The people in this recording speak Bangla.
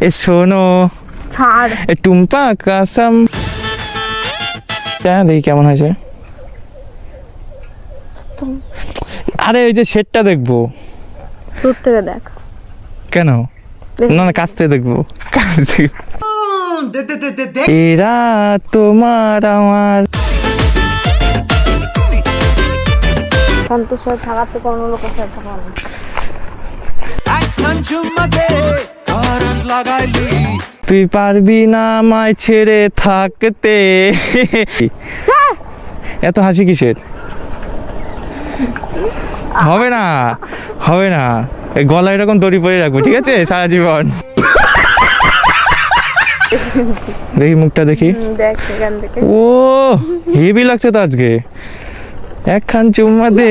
এ শোনো। ছাড়। এ টুম্পা কাসাম। হ্যাঁ দেখি কেমন হয়েছে। আরে ওই যে সেটটা দেখব। দূর থেকে দেখ। কেন? না না কাছ থেকে দেখব। কাছ থেকে এরা তোমার আমার। সন্তোষ সাথে থাকার থেকে অন্য লোকের সাথে থাকা লাগাইলি। তুই পারবি না আমায় ছেড়ে থাকতে। এত হাসি কিসের? হবে না হবে না। গলায় এরকম দড়ি পরে রাখব ঠিক আছে? সারা জীবন। দেখি মুখটা দেখি। ও হেভি লাগছে তো আজকে। একখান চুম্মা দে।